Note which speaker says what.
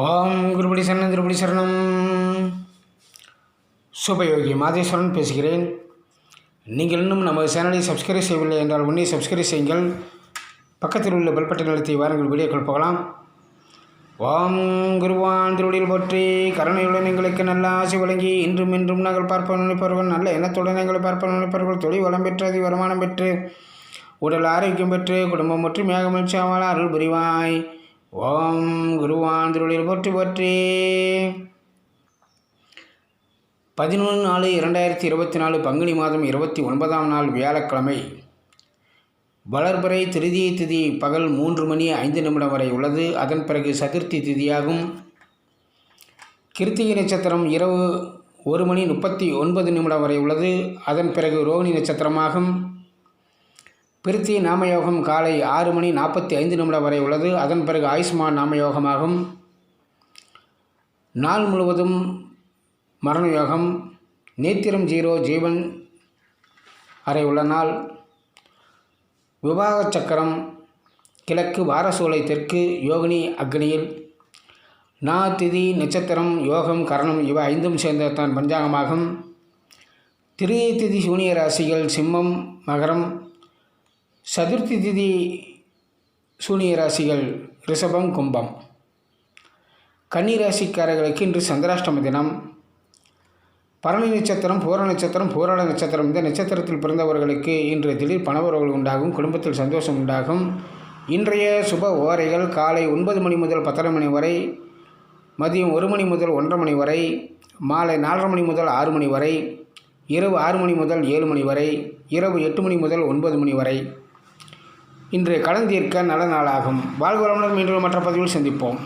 Speaker 1: ஓம் குருபடி சரணம் திருபடி சரணம். சுபயோகி மாதேஸ்வரன் பேசுகிறேன். நீங்கள் இன்னும் நமது சேனலை சப்ஸ்கிரைப் செய்யவில்லை என்றால் உடனே சப்ஸ்கிரைப் செய்யுங்கள். பக்கத்தில் உள்ள பெல் பட்டன் அழுத்தி வாருங்கள் வீடியோக்கள் போகலாம். ஓம் குருவான் திருவடியில் போற்றி கருணையுடன் எங்களுக்கு நல்ல ஆசை வழங்கி இன்றும் இன்றும் நாங்கள் பார்ப்ப நினைப்பவர்கள் நல்ல எண்ணத்துடன் எங்களை பார்ப்ப நினைப்பவர்கள் தொழில் வளம் பெற்று அதி வருமானம் பெற்று உடல் ஆரோக்கியம் பெற்று குடும்பம் மற்றும் மகிழ்ச்சியாமல் அருள் புரிவாய். ஓம் குருவான் திருவடியில் போற்றி போற்றி. பதினொன்று நாலு இரண்டாயிரத்தி இருபத்தி நாலு பங்குனி மாதம் இருபத்தி ஒன்பதாம் நாள் வியாழக்கிழமை. வளர்பிறை திருதிய திதி பகல் மூன்று மணி ஐந்து நிமிடம் வரை உள்ளது. அதன் பிறகு சதுர்த்தி திதியாகும். கிருத்திகை நட்சத்திரம் இரவு ஒரு மணி முப்பத்தி ஒன்பது நிமிடம் வரை உள்ளது. அதன் பிறகு ரோகிணி நட்சத்திரமாகும். பிரித்தி நாமயோகம் காலை ஆறு மணி நாற்பத்தி ஐந்து நிமிடம் வரை உள்ளது. அதன் பிறகு ஆயுஷ்மான் நாமயோகமாகும். நாள் முழுவதும் மரண யோகம் நேத்திரம் ஜீரோ ஜீவன் அறை உள்ள நாள். விவாக சக்கரம். கிழக்கு வாரசூலை தெற்கு யோகினி அக்னியில். நா திதி நட்சத்திரம் யோகம் கரணம் இவை ஐந்தும் சேர்ந்ததான் பஞ்சாங்கமாகும். திரிய திதி சூனிய ராசிகள் சிம்மம் மகரம். சதுர்த்தி திதி சூனிய ராசிகள் ரிஷபம் கும்பம். கன்னி ராசிக்காரர்களுக்கு இன்று சந்திராஷ்டம தினம். பரணி நட்சத்திரம் பூர நட்சத்திரம் பூராட நட்சத்திரம் இந்த நட்சத்திரத்தில் பிறந்தவர்களுக்கு இன்று திடீர் பணவரவுகள் உண்டாகும் குடும்பத்தில் சந்தோஷம் உண்டாகும். இன்றைய சுப ஓரைகள் காலை ஒன்பது மணி முதல் பத்தரை மணி வரை மதியம் ஒரு மணி முதல் ஒன்றரை மணி வரை மாலை நாலரை மணி முதல் ஆறு மணி வரை இரவு ஆறு மணி முதல் ஏழு மணி வரை இரவு எட்டு மணி முதல் ஒன்பது மணி வரை. இன்று கலந்தீர்க்க நல்ல நாளாகும். வாழ்வளமுடன் மீண்டும் மற்ற பதிவில் சந்திப்போம்.